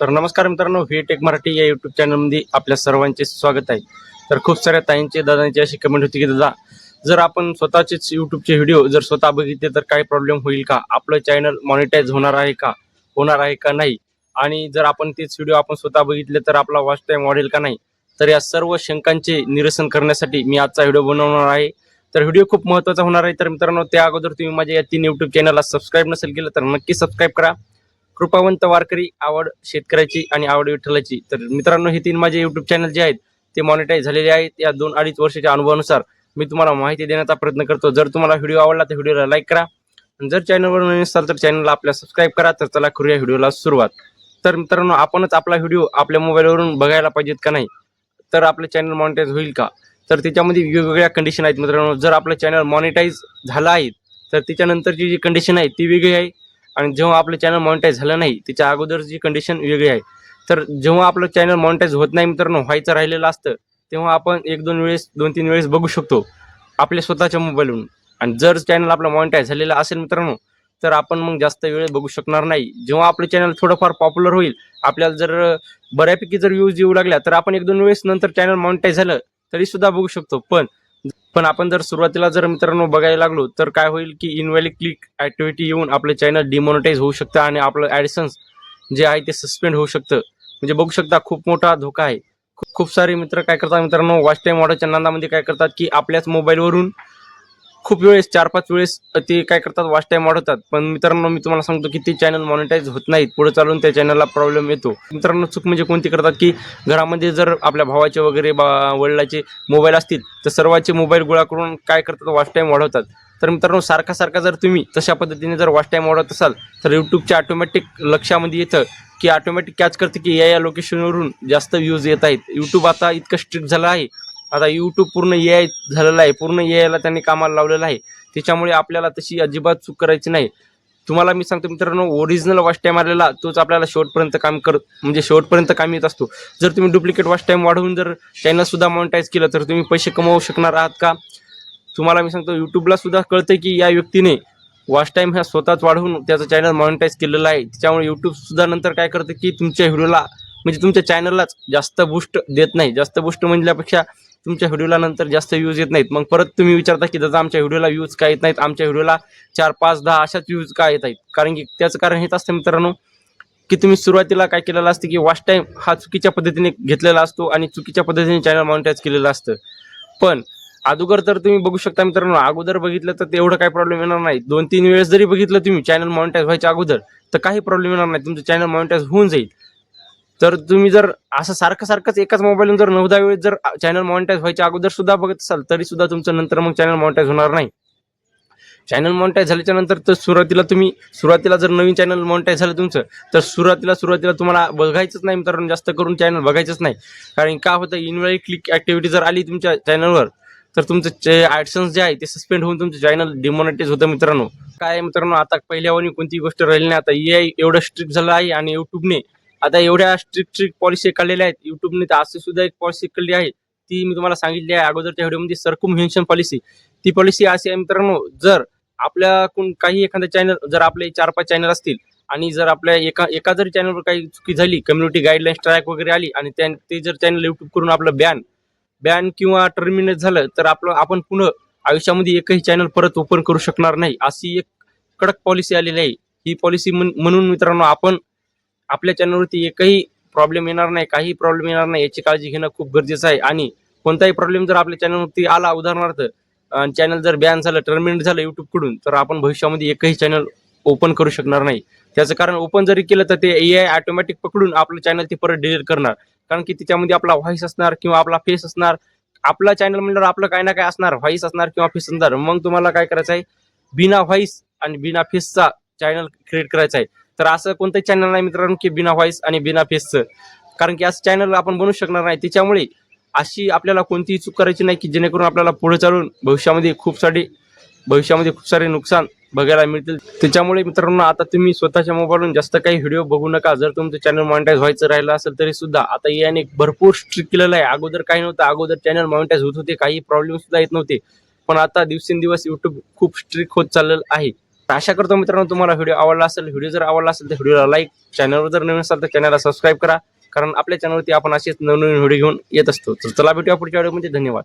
तर नमस्कार मित्रांनो व्ही टेक मराठी या युट्यूब चॅनलमध्ये आपल्या सर्वांचे स्वागत आहे. तर खूप साऱ्या ताईंचे दादांची अशी कमेंट होती की दादा जर आपण स्वतःचेच यूट्यूबचे व्हिडिओ जर स्वतः बघितले तर काय प्रॉब्लेम होईल का? आपलं चॅनल मॉनिटाईज होणार आहे का? होणार आहे का नाही? आणि जर आपण तेच व्हिडिओ आपण स्वतः बघितले तर आपला वॉच टाईम वाढेल का नाही? तर या सर्व शंकांचे निरसन करण्यासाठी मी आजचा व्हिडिओ बनवणार आहे. तर व्हिडिओ खूप महत्त्वाचा होणार आहे. तर मित्रांनो त्या अगोदर तुम्ही माझ्या या तीन युट्यूब चॅनलला सबस्क्राईब नसेल केलं तर नक्की सबस्क्राईब करा. कृपावंत वारकरी आवड शेतकऱ्याची आणि आवड विठ्ठलाची. तर मित्रांनो हे तीन माझे युट्यूब चॅनल जे आहेत ते मॉनिटाईज झालेले आहेत. या दोन अडीच वर्षाच्या अनुभवानुसार मी तुम्हाला माहिती देण्याचा प्रयत्न करतो. जर तुम्हाला व्हिडिओ आवडला तर व्हिडिओला लाईक करा. आणि जर चॅनलवर नवीन असाल तर चॅनलला आपल्या सबस्क्राईब करा. तर चला करूया व्हिडिओला सुरुवात. तर मित्रांनो आपणच आपला व्हिडिओ आपल्या मोबाईलवरून बघायला पाहिजेत का नाही? तर आपलं चॅनल मॉनिटाईज होईल का? तर त्याच्यामध्ये वेगवेगळ्या कंडिशन आहेत मित्रांनो. जर आपलं चॅनल मॉनिटाईज झालं आहे तर त्याच्यानंतरची जी कंडिशन आहे ती वेगळी आहे. आणि जेव्हा आपलं चॅनल मॉनिटाईज झालं नाही त्याच्या अगोदरची कंडिशन वेगळी आहे तर जेव्हा आपलं चॅनल मॉनिटाईज होत नाही मित्रांनो व्हायचं राहिलेलं असतं तेव्हा आपण एक दोन वेळेस दोन तीन वेळेस बघू शकतो आपल्या स्वतःच्या मोबाईलवरून आणि जर चॅनल आपलं मॉनिटाईज झालेलं असेल मित्रांनो तर आपण मग जास्त वेळ बघू शकणार नाही. जेव्हा आपलं चॅनल थोडंफार पॉप्युलर होईल आपल्याला जर बऱ्यापैकी जर व्ह्यूज येऊ लागल्या तर आपण एक दोन वेळेस नंतर चॅनल मॉनिटाईज झालं तरी सुद्धा बघू शकतो. पण पण आपण जर सुरुवातीला जर मित्रांनो बघायला लागलो तर काय होईल की इनव्हॅलिड क्लिक ॲक्टिव्हिटी येऊन आपलं चॅनल डिमॉनिटाईज होऊ शकतं आणि आपलं ॲडिसन्स जे आहे ते सस्पेंड होऊ शकतं. म्हणजे बघू शकता खूप मोठा धोका आहे. खूप सारे मित्र काय करतात मित्रांनो वॉच टाईम वाढवच्या नांदामध्ये काय करतात की आपल्याच मोबाईलवरून खूप वेळेस चार पाच वेळेस ते काय करतात वॉच टाईम वाढवतात. पण मित्रांनो मी तुम्हाला सांगतो की ते चॅनल मॉनिटाईज होत नाहीत. पुढे चालून त्या चॅनलला प्रॉब्लेम येतो. मित्रांनो चूक म्हणजे कोणती करतात की घरामध्ये जर आपल्या भावाचे वगैरे बा वडिलाचे मोबाईल असतील तर सर्वांचे मोबाईल गोळा करून काय करतात वॉच टाईम वाढवतात. तर मित्रांनो सारखा सारखा जर तुम्ही तशा पद्धतीने जर वॉच टाईम वाढवत असाल तर यूट्यूबच्या ऑटोमॅटिक लक्षामध्ये येतं की ऑटोमॅटिक कॅच करते की या या लोकेशनवरून जास्त व्ह्यूज येत आहेत. यूट्यूब आता इतकं स्ट्रिक्ट झालं आहे आता यूट्यूब पूर्ण ए आय झालेलं आहे पूर्ण ए आयला त्यांनी कामाला लावलेलं आहे. त्याच्यामुळे आपल्याला तशी अजिबात चूक करायची नाही. तुम्हाला मी सांगतो मित्रांनो ओरिजिनल वॉश टाईम आलेला तोच आपल्याला शेवटपर्यंत काम कर म्हणजे शेवटपर्यंत काम येत असतो. जर तुम्ही डुप्लिकेट वॉश टाईम वाढवून जर चॅनलसुद्धा मॉनिटाईज केलं तर तुम्ही पैसे कमवू शकणार आहात का? तुम्हाला मी सांगतो यूट्यूबला सुद्धा कळतं की या व्यक्तीने वॉच टाईम ह्या स्वतःच वाढवून त्याचं चॅनल मॉनिटाईज केलेलं आहे. त्याच्यामुळे यूट्यूबसुद्धा नंतर काय करतं की तुमच्या व्हिडिओला म्हणजे तुमच्या चॅनललाच जास्त बूस्ट देत नाही. जास्त बूस्ट म्हणल्यापेक्षा तुमच्या व्हिडिओला नंतर जास्त व्ह्यूज येत नाहीत. मग परत तुम्ही विचारता की दादा आमच्या व्हिडिओला व्ह्यूज काय येत नाहीत? आमच्या व्हिडिओला चार पाच दहा अशाच व्ह्यूज का येत आहेत? कारण की त्याचं कारण हेच असतं मित्रांनो की तुम्ही सुरुवातीला काय केलेलं असतं की वॉच टाईम हा चुकीच्या पद्धतीने घेतलेला असतो आणि चुकीच्या पद्धतीने चॅनल मॉनिटाईज केलेलं असतं. पण अगोदर तर तुम्ही बघू शकता मित्रांनो अगोदर बघितलं तर तेवढं काही प्रॉब्लेम येणार नाही. दोन तीन वेळेस जरी बघितलं तुम्ही चॅनल मॉनिटाईज व्हायच्या अगोदर तर काही प्रॉब्लेम येणार नाही. तुमचं चॅनल मॉनिटाईज होऊन जाईल. तर तुम्ही जर असं सारखं सारखंच एकाच मोबाईलवरून जर नऊ दहा वेळेस जर चॅनल मॉनिटाईज व्हायच्या अगोदर सुद्धा बघत असाल तरी सुद्धा तुमचं नंतर मग चॅनल मॉनिटाईज होणार नाही. चॅनल मॉनिटाईज झाल्याच्यानंतर तर सुरुवातीला तुम्ही सुरुवातीला जर नवीन चॅनल मॉनिटाईज झालं तुमचं तर सुरुवातीला सुरुवातीला तुम्हाला बघायचंच नाही मित्रांनो जास्त करून चॅनल बघायचंच नाही. कारण का होतं इनवेळी क्लिक ॲक्टिव्हिटी जर आली तुमच्या चॅनलवर तर तुमचं जे ॲडसन्स जे आहे ते सस्पेंड होऊन तुमचं चॅनल डिमॉनिटाईज होतं मित्रांनो. काय मित्रांनो आता पहिल्यावानी कोणती गोष्ट राहिली नाही आता ए आय एवढं स्ट्रिक्ट झालं आहे आणि युट्यूबने आता एवढ्या स्ट्रिक्ट स्ट्रिक्ट पॉलिसी काढलेल्या आहेत. युट्यूबने तर अशी सुद्धा एक पॉलिसी काढली आहे. ती मी तुम्हाला सांगितली आहे अगोदरच्या व्हिडिओमध्ये सर्कुमव्हेन्शन पॉलिसी ती पॉलिसी अशी आहे मित्रांनो जर आपल्या कोण काही एखादा चॅनल जर आपले चार पाच चॅनल असतील आणि जर आपल्या एका एका जरी चॅनलवर काही चुकी झाली कम्युनिटी गाईडलाईन स्ट्राईक वगैरे आली आणि त्या ते जर चॅनल युट्यूब करून आपलं बॅन बॅन किंवा टर्मिनेट झालं तर आपलं आपण पुन्हा आयुष्यामध्ये एकही चॅनल परत ओपन करू शकणार नाही. अशी एक कडक पॉलिसी आलेली आहे. ही पॉलिसी म्हणून मित्रांनो आपण आपल्या चॅनलवरती एकही प्रॉब्लेम येणार नाही काही प्रॉब्लेम येणार नाही याची काळजी घेणं खूप गरजेचं आहे. आणि कोणताही प्रॉब्लेम जर आपल्या चॅनलवरती आला उदाहरणार्थ चॅनल जर बॅन झालं टर्मिनेट झालं युट्यूबकडून तर आपण भविष्यामध्ये एकही चॅनल ओपन करू शकणार नाही. त्याचं कारण ओपन जरी केलं तर ते ए आय ऑटोमॅटिक पकडून आपलं चॅनल ते परत डिलीट करणार. कारण की त्याच्यामध्ये आपला व्हॉइस असणार किंवा आपला फेस असणार. आपला चॅनल म्हणल्यावर आपलं काय ना काय असणार व्हॉइस असणार किंवा फेस असणार. मग तुम्हाला काय करायचं आहे? बिना व्हॉइस आणि बिना फेसचा चॅनल क्रिएट करायचा आहे. तर असं कोणतंही चॅनल नाही मित्रांनो की बिना व्हॉइस आणि बिना फेसचं कारण की असं चॅनल आपण बनवू शकणार नाही. त्याच्यामुळे अशी आपल्याला कोणतीही चूक करायची नाही की जेणेकरून आपल्याला पुढे चालून भविष्यामध्ये खूप सारे भविष्यामध्ये खूप सारे नुकसान बघायला मिळतील. त्याच्यामुळे मित्रांनो आता तुम्ही स्वतःच्या मोबाईलवरून जास्त काही व्हिडिओ बघू नका. जर तुमचं चॅनल मॉनिटाईज व्हायचं राहिलं असेल तरी सुद्धा आता याने भरपूर स्ट्रिक्ट केलेलं आहे. अगोदर काही नव्हतं. अगोदर चॅनल मॉनिटाईज होत होते. काही प्रॉब्लेम सुद्धा येत नव्हते. पण आता दिवसेंदिवस युट्यूब खूप स्ट्रिक्ट होत चाललेलं आहे. तर आशा करतो मित्रांनो तुम्हाला व्हिडिओ आवडला असेल व्हिडिओ जर आवडला असेल तर व्हिडिओला लाईक चॅनलवर जर नवीन असाल तर चॅनलला सबस्क्राईब करा. कारण आपल्या चॅनलवरती आपण असेच नवनवीन व्हिडिओ घेऊन येत असतो. तर चला भेटूया पुढच्या व्हिडिओमध्ये धन्यवाद.